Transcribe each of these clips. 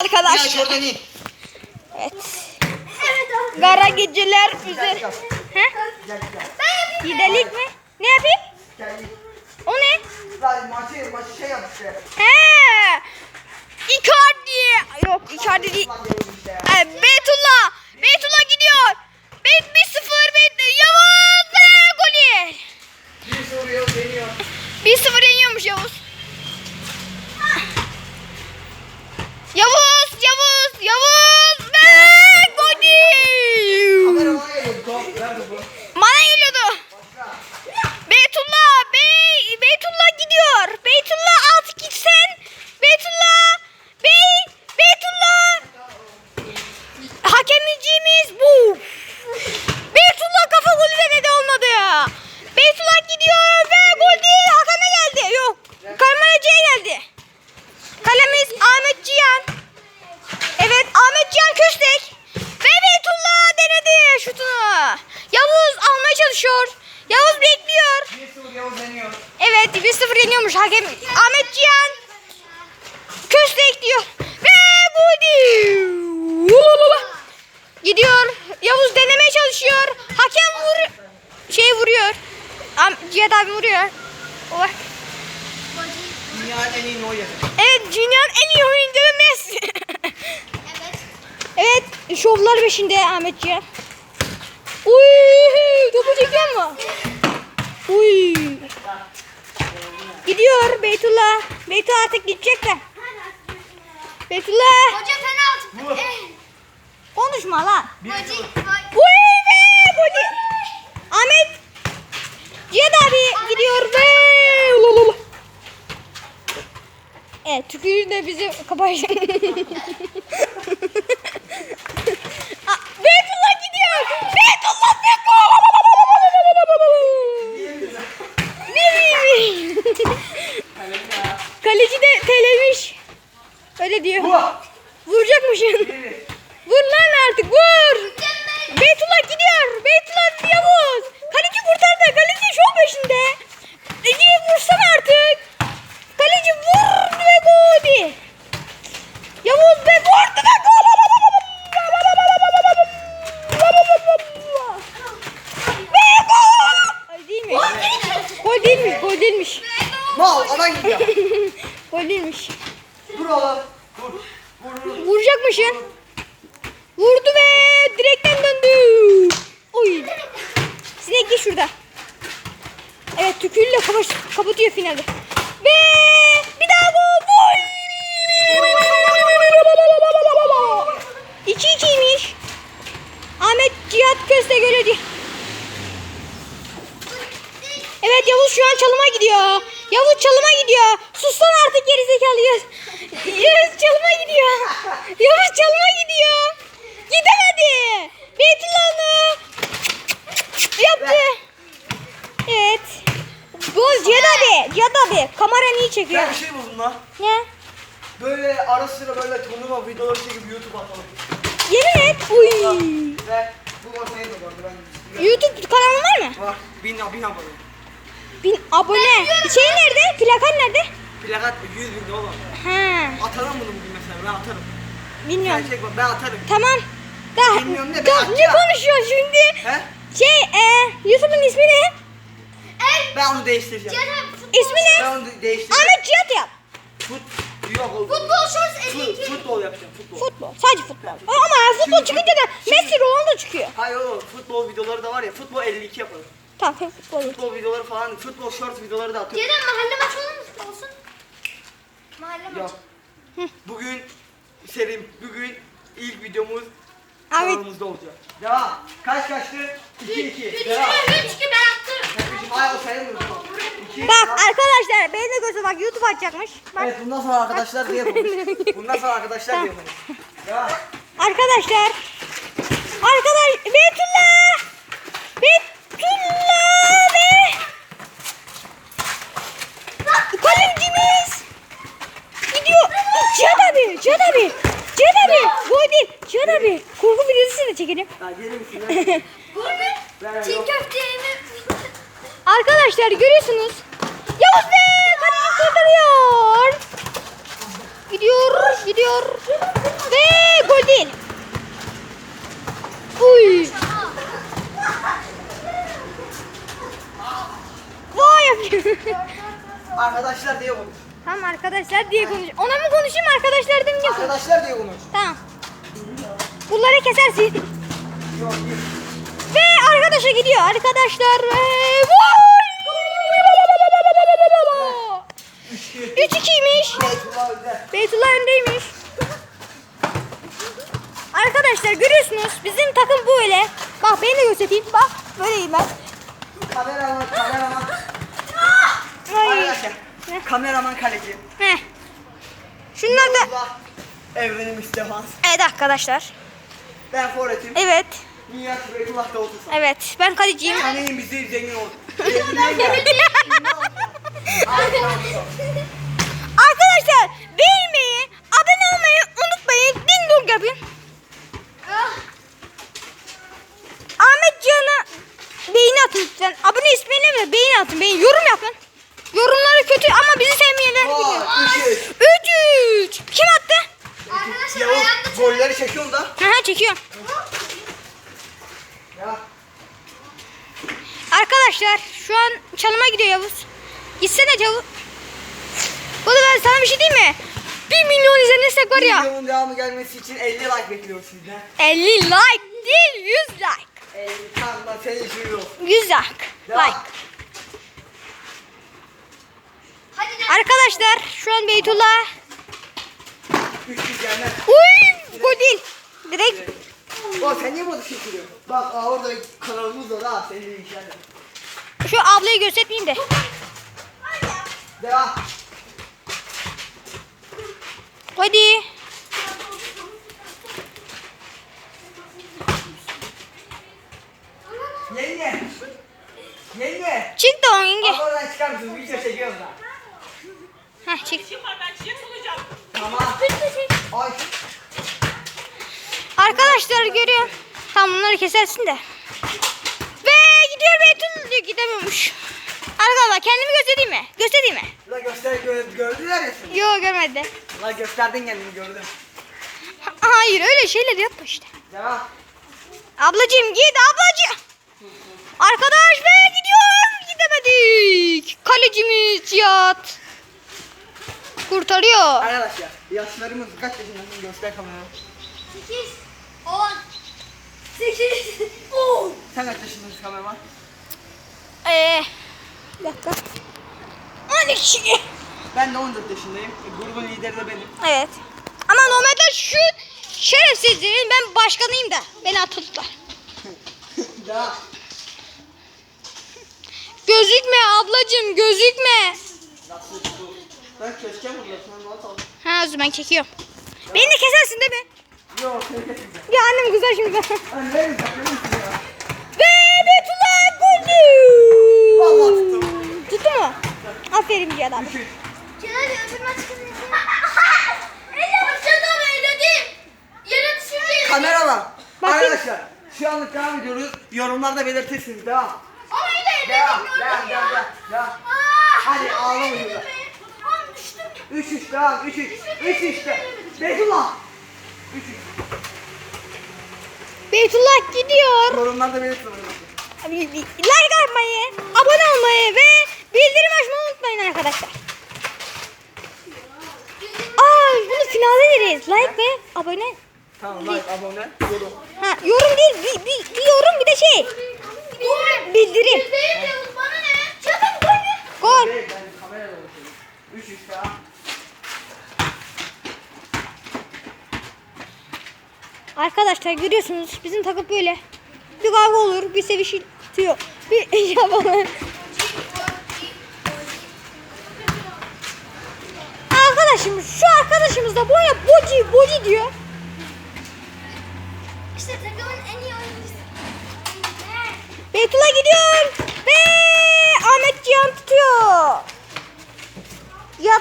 Ya Arkadaşlar. oradan in. Evet. Kara geceler üzeri. He? Gidelim mi? Ne yapayım? O ne? Lan maçı maçı şey yap işte. He. Icardi. Yok Icardi değil. Ee, Beytullah. Beytullah gidiyor. Beyt 1-0. Beyt Yavuz golü. Bir soruyor deniyor. 1-0 yeniyormuş. Yavuz, Yavuz, Yavuz ve golü. Kamera bana geliyor. Top ver topu. Bana geliyordu. Başla. Beytullah, Bey, Beytullah gidiyor. Beytullah at gitsen. Beytullah, Bey, Beytullah. Hakemicimiz bu. Beytullah kafa golü de dedi olmadı ya. Beytullah gidiyor ve gol değil hakeme geldi. Yok, kameracıya geldi. Kalemiz Ahmet Cihan. Evet Ahmet Cihan Köstek. Ve Beytullah denedi şutunu. Yavuz almaya çalışıyor. Yavuz bekliyor. Bir soru Yavuz deniyor. Evet 1-0 yeniyormuş hakem Ahmet Cihan. Köstek diyor. Ve gol değil. Gidiyor. Yavuz denemeye çalışıyor. Hakem vur şey vuruyor. Am Cihat abi vuruyor. Oh. Dünyanın en iyi Neuer. Evet dünyanın en iyi oyuncusu Messi. Evet. evet şovlar peşinde Ahmet Cihan. Uy topu çekiyor mu? Uy. Gidiyor Beytullah. Beytullah artık gidecek de. Beytullah. Hoca penaltı. Eh, Konuşma lan. Hoca. Uy be gol. Ahmet. Cihat abi gidiyor ve. Lululu. Evet tükürüğü de bizi kapatacak. Aa, Beytullah gidiyor. Beytullah ve gol. Bir bir bir. Kaleci de telemiş. Öyle diyor. Bu. Vuracakmışsın. Bir. Vur lan artık vur. Beytullah gidiyor. Beytullah Yavuz. Kaleci kurtardı. Kaleci şov peşinde. Ece vursana artık. Kaleci vurdu ve gol. Yavuz ve vurdu ve gol. Ve gol. Ay değil mi? Gol değilmiş. Gol değilmiş. Mal alan gidiyor. Gol değilmiş. Vur oğlum. Vur. Vur vur. Vuracakmışsın. Vurdu ve direkten döndü. Oy. Sinek gir şurada. Evet tükürüğüyle kapaş, kapatıyor finalde. Ve bir daha gol. Gol. 2-2'ymiş. Ahmet Cihat Köste göre diyor. Evet Yavuz şu an çalıma gidiyor. Yavuz çalıma gidiyor. Sussan artık gerizekalı Yavuz. Yavuz çalıma gidiyor. Yavuz çalıma gidiyor. Gidemedi. Beytullah onu yaptı. Evet. Gol Cihat abi. Cihat abi. Kamera niye çekiyor? Ben bir şey buldum lan. Ne? Böyle ara sıra böyle turnuva videoları çekip YouTube atalım. Yemin et. Uy. Ve bu ortaya da vardı ben. YouTube kanalın var mı? Var. Bin, bin abone. Bin abone. Şey nerede? Plakan nerede? Plakat 100 bin oğlum. Ha. Atarım bunu bugün mesela ben atarım. Bilmiyorum. Sen çek bak ben atarım. Tamam. Da, Bilmiyorum ne, ben da, ne konuşuyor şimdi? He? Şey, e, YouTube'un ismi ne? Ben onu değiştireceğim. Cihat abi, futbol İsmi ne? Ben onu de- değiştireceğim. Ahmet Cihat yap. Fut, yok oğlum. Futbol Shorts Fut, 52. futbol yapacağım futbol. Sadece futbol. Ama futbol çıkınca da Messi Ronaldo çıkıyor. Hayır oğlum futbol videoları da var ya futbol 52 yapalım. Tamam hep futbol. Futbol videoları falan futbol short videoları da atıyorum. Cihat abi mahalle maçı olur mu? Olsun. Mahalle maçı. Bugün serim bugün ilk videomuz Abi kanalımızda olacak. Devam. Kaç kaçtı? 2 2. 3 Devam. 3 2 ben attım. Hayır o sayılmıyor. 2 bak arkadaşlar beni de göster bak YouTube açacakmış. Bak Evet bundan sonra arkadaşlar diye yapalım. Bundan sonra arkadaşlar diye yapalım. Arkadaşlar. Arkadaş Beytullah. Beytullah ve kalecimiz gidiyor. Cihat abi, Cihat abi. Cihat abi. Gol değil. Cihat abi. Korku videosu da çekelim. Burada çiğ köftemi. Arkadaşlar görüyorsunuz. Yavuz Bey kaleci kurtarıyor. Gidiyor, gidiyor. Ve gol değil. Uy. Vay yapıyor. Arkadaşlar diye konuş. tamam arkadaşlar diye konuş. Ona mı konuşayım arkadaşlar diye mi konuş? Arkadaşlar diye konuş. Tamam. Bunları kesersin. Yok yok. Ve arkadaşa gidiyor. Arkadaşlar ve gol! 3-2'ymiş. Beytullah öndeymiş. Arkadaşlar görüyorsunuz bizim takım böyle. Bak beni de göstereyim. Bak böyleyim ben. Kameraman, kameraman. Arkadaşlar. Ne? Kameraman kaleci. Heh. Şunlar da... Allah. Evrenimiz defans. Evet arkadaşlar. Ben forvetim. Evet. Nihat Beytullah da otursun. Evet. Ben kaleciyim. Tanıyın bizi zengin gel. Arkadaşlar beğenmeyi, abone olmayı unutmayın. Ding dong yapın. Ahmet Can'a beğeni atın lütfen. Abone ismini de beğeni atın. Beğeni, yorum yapın. Yorumları kötü ama bizi sevmeyenler biliyor. Vay, üç üç. 3 3. Kim attı? Arkadaşlar Yavuz ayağımda golleri çekiyorum da. Aha çekiyorum. Ya. Arkadaşlar şu an çalıma gidiyor Yavuz. Gitsene Yavuz. Oğlum ben sana bir şey diyeyim mi? 1 milyon izlenirsek var ya. Videonun devamı gelmesi için 50 like bekliyoruz sizden. 50 like değil 100 like. 50 tam da senin için yok. 100 like. Ya. Like. Arkadaşlar şu an Beytullah. 300 gelmez. Uy gol değil. Direkt Bak sen niye bunu çekiliyorsun? Bak aa, orada kanalımız var ha. Senin işaret. şu ablayı göstermeyeyim de. Devam. Hadi. Yenge. Yenge. Çık da yenge. Bak oradan çıkar mısın? Video çekiyoruz da. Heh çık. Tamam. Ay. Arkadaşlar görüyor. Tamam bunları kesersin de. Ve gidiyor Beytullah diyor gidemiyormuş. Arkadaşlar kendimi göstereyim mi? Göstereyim mi? La göster gör, gördüler ya seni. Yok görmedi. La gösterdin kendini gördüm. Ha- Hayır öyle şeyler yapma işte. Devam. Ablacığım git ablacığım. Arkadaş be gidiyor. Gidemedik. Kalecimiz Cihat. Kurtarıyor. Arkadaşlar yaşlarımız kaç yaşındasın göster kameraya. 8 10 8 10 Sen kaç yaşındasın kameraman? Ee, bir dakika. 12. Ben de 14 yaşındayım. E, Grubun lideri de benim. Evet. Ama normalde şu şerefsizlerin ben başkanıyım da beni atıldılar. Devam. Gözükme ablacığım gözükme. Nasıl bu? Ben bana sal. Ha o zaman çekiyorum. Beni de kesersin değil mi? Yok. Ya annem kızar şimdi. Ben ne yapayım ya? Ve Betullah golü. Tuttu mu? Aferin bir adam. Kenan öbür maç kazanırsın. Elle başladım elledim. Yere düşüreceğiz. Kameraman. Bakın. Arkadaşlar şu anlık devam ediyoruz. Yorumlarda belirtirsiniz. Devam. Ama elle Devam. elledim Devam. gördüm Devam. ya. Devam. devam. Hadi ağlamayın. Tamam düştüm. 3 3 devam 3 3 3 işte. Beytullah. 3 3. Beytullah gidiyor. Yorumlarda belirtin. Like atmayı, abone olmayı ve bildirim açmayı unutmayın arkadaşlar. Aa bunu finale veririz. Like ve abone. Tamam like abone yorum. Ha yorum değil bir, bir, bir yorum bir de şey. Bildirim. Yüz Yavuz bana ne? Çabuk gol? Gol. Değil ben kamerayla bakıyorum. 3 3 devam. Arkadaşlar görüyorsunuz bizim takım böyle. Bir kavga olur, bir sevişiyor. Bir yapalım. Arkadaşım şu arkadaşımız da boya boci boci diyor. İşte takımın en iyi oyuncusu. Beytullah gidiyor ve Ahmet Cihan tutuyor.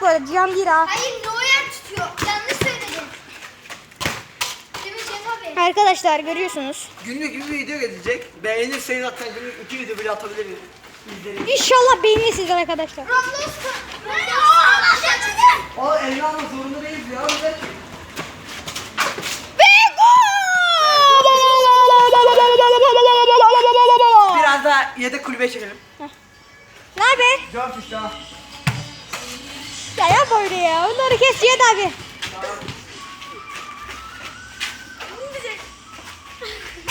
Bu arada Cihan değil ha. Hayır Neuer tutuyor. Yanlış söyledim. Değil mi Cem abi? Arkadaşlar görüyorsunuz. Günlük bir video gelecek. Beğenirseniz zaten günlük 2 video bile atabiliriz. İzleyin. İnşallah beğenirsiniz arkadaşlar. Roblox. O eline almak zorunda değiliz ya. Gol! Biraz daha yedek kulübeye çekelim. Ne haber? Dört üç daha. Ya yap öyle ya. Onları kes Cihat abi.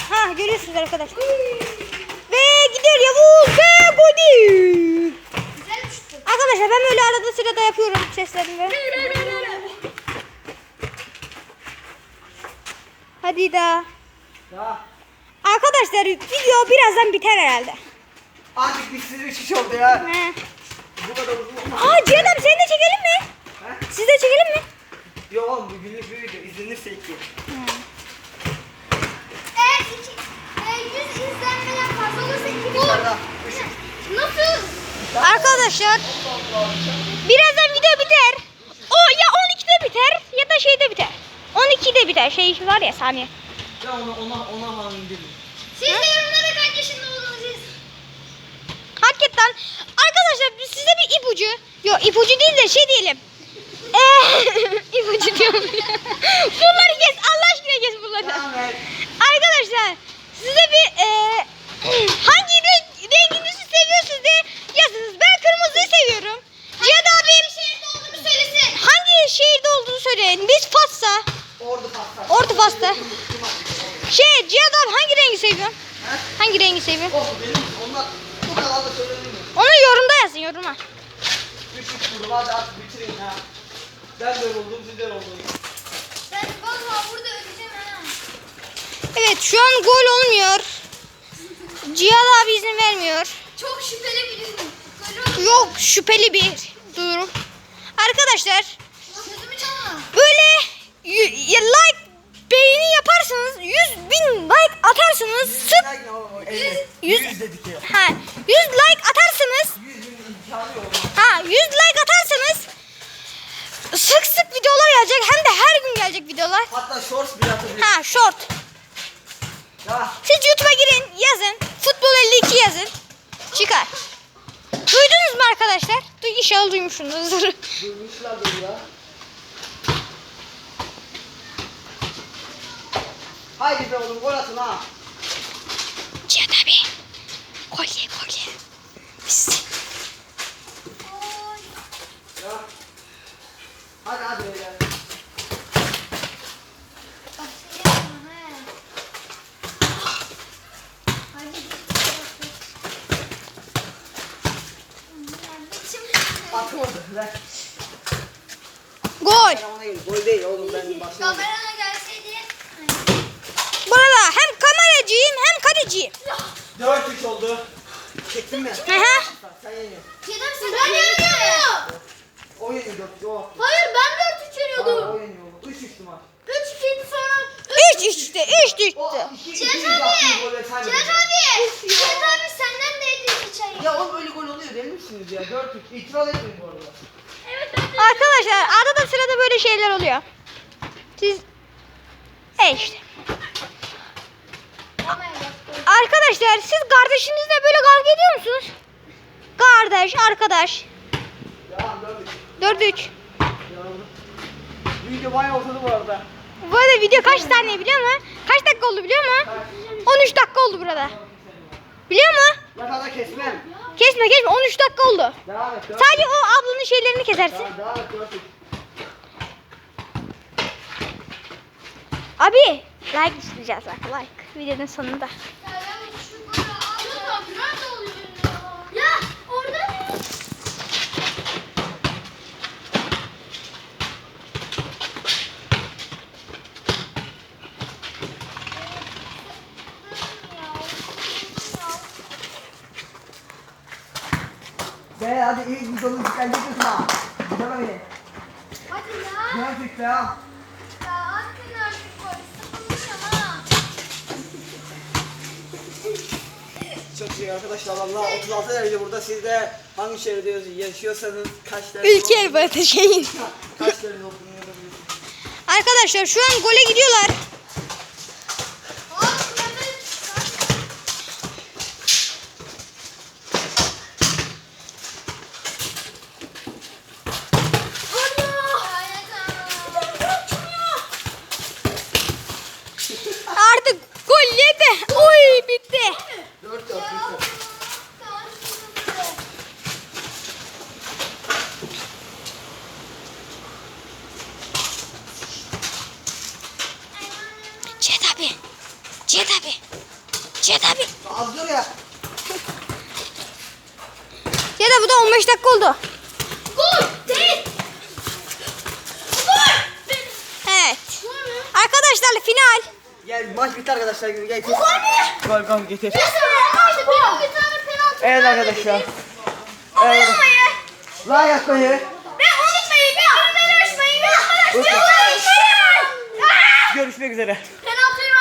Ha görüyorsunuz arkadaşlar. Ve gidiyor Yavuz ve uçtu. Arkadaşlar ben böyle arada sırada yapıyorum seslerimi. Hadi daha. Ya. Arkadaşlar video birazdan biter herhalde. Artık bir sizi üç kişi oldu ya. He. Bu kadar uzun olmaz. Aa Cihat abi seni de çekelim mi? He? Siz de çekelim mi? Yok oğlum bu günlük bir video. İzlenirse iki. Eğer iki, e, 100 izlenmeden fazla olursa 2 Bir tane daha. Üç. Nasıl? Arkadaşlar birazdan video biter. O ya 12'de biter ya da şeyde biter. 12'de biter. Şey var ya saniye. Ya ona ona ona. Siz de yorumlara kaç yaşında olduğunuzu yazın. Hakikaten arkadaşlar biz size bir ipucu. Yok ipucu değil de şey diyelim. Eee ipucu diyorum. bunları kes Allah aşkına kes bunları. Tamam. Arkadaşlar size bir eee hangi renk, renginizi seviyorsunuz diye yazınız. Ben kırmızıyı seviyorum. Cihat abim Şehirde olduğunu söylesin. hangi şehirde olduğunu söyleyin. Biz Fatsa. Ordu pasta. Ordu Fas'ta. Şey Cihat abi hangi rengi seviyorsun? Hangi rengi seviyorsun? Olsun benim onlar bu kadar da söyledim mi? Onu yorumda yazın yoruma. Üç üç vurdum hadi artık bitirin ya. Ben de yoruldum siz de yoruldunuz. Ben vallahi burada öleceğim ha. Evet şu an gol olmuyor. Cihat abi izin vermiyor. Çok şüpheli bir durum. Yok şüpheli bir durum. Arkadaşlar Sözümü çalma. böyle like beğeni yaparsanız 100 bin like atarsanız sık Like o- o elli. Yüz- Yüz dedik ya. ha 100 like atarsanız Yüz bin imkanı yok. ha 100 like atarsanız sık sık videolar gelecek hem de her gün gelecek videolar. Hatta shorts bile atabilir. Ha short. Ya. Siz YouTube'a girin yazın. Futbol 52 yazın. Çıkar. Duydunuz mu arkadaşlar? Duy, inşallah duymuşsunuzdur. Duymuşlardır ya. Haydi be oğlum gol atın ha. Cihat abi. Kolye kolye. Biz-. Hadi hadi. Bak şey yapma he. Hadi. Kardeşim. Orada. Ver. Gol. Kameraman değil. Gol değil oğlum ben başlayayım. Kamerana gelseydi. Burada hem kameracıyım hem kaleciyim. 4-3 oldu. Çektin mi? Hı hı. Sen yeniyorsun. Kedem sen ben yeniyorum. O yeniyor 4-3 o attı. Hayır ben 4 3 Hayır, yeniyordum. o yeniyor oğlum. 3-3'tü maç. 3 2 sonra. 3 işte 3 düştü. O 2 2 Cihat abi. Cihat abi. Cihat abi senden neydi geçen Ya oğlum öyle gol oluyor değil misiniz ya? 4-3. İtiraz etmeyin bu arada. Evet. Arkadaşlar arada sırada böyle şeyler oluyor. Siz e işte. Arkadaşlar siz kardeşinizle böyle kavga ediyor musunuz? Kardeş, arkadaş. Ya 4-3. 4-3. Yanıldım. Video bayağı uzadı bu arada. Bu arada video kaç saniye biliyor musun? Kaç dakika oldu biliyor musun? 13 dakika oldu burada. Daha kesmem. Kesme kesme 13 dakika oldu. Devam et. 4-3. Sadece o ablanın şeylerini kesersin. Devam, devam et 4-3. Abi like isteyeceğiz bak like videonun sonunda. Ya orada ne? Be hadi ilk videonun dikkatli ha. Güzel beni. Hadi ya. 4-3 ya. Ya attın artık gol. Sıkılmış ama. Çok iyi arkadaşlar valla 36 derece burada siz de hangi şehirde yaşıyorsanız kaç derece Ülke elbette şeyin. kaç derece olduğunu yazabilirsiniz. Arkadaşlar şu an gole gidiyorlar. Oğlum ben de- Ana! bitti. 4 4 bitti. Cihat abi. Cihat abi. Az dur ya. Abi bu da 15 dakika oldu. Gol değil. Gol. Evet. Arkadaşlar final. Gel maç bitti arkadaşlar. Gel getir. Gol ne? Gol gol getir. Evet arkadaşlar. Evet. Like atmayı. ve unutmayın. Bir abone ve arkadaşlar. Görüşmek üzere.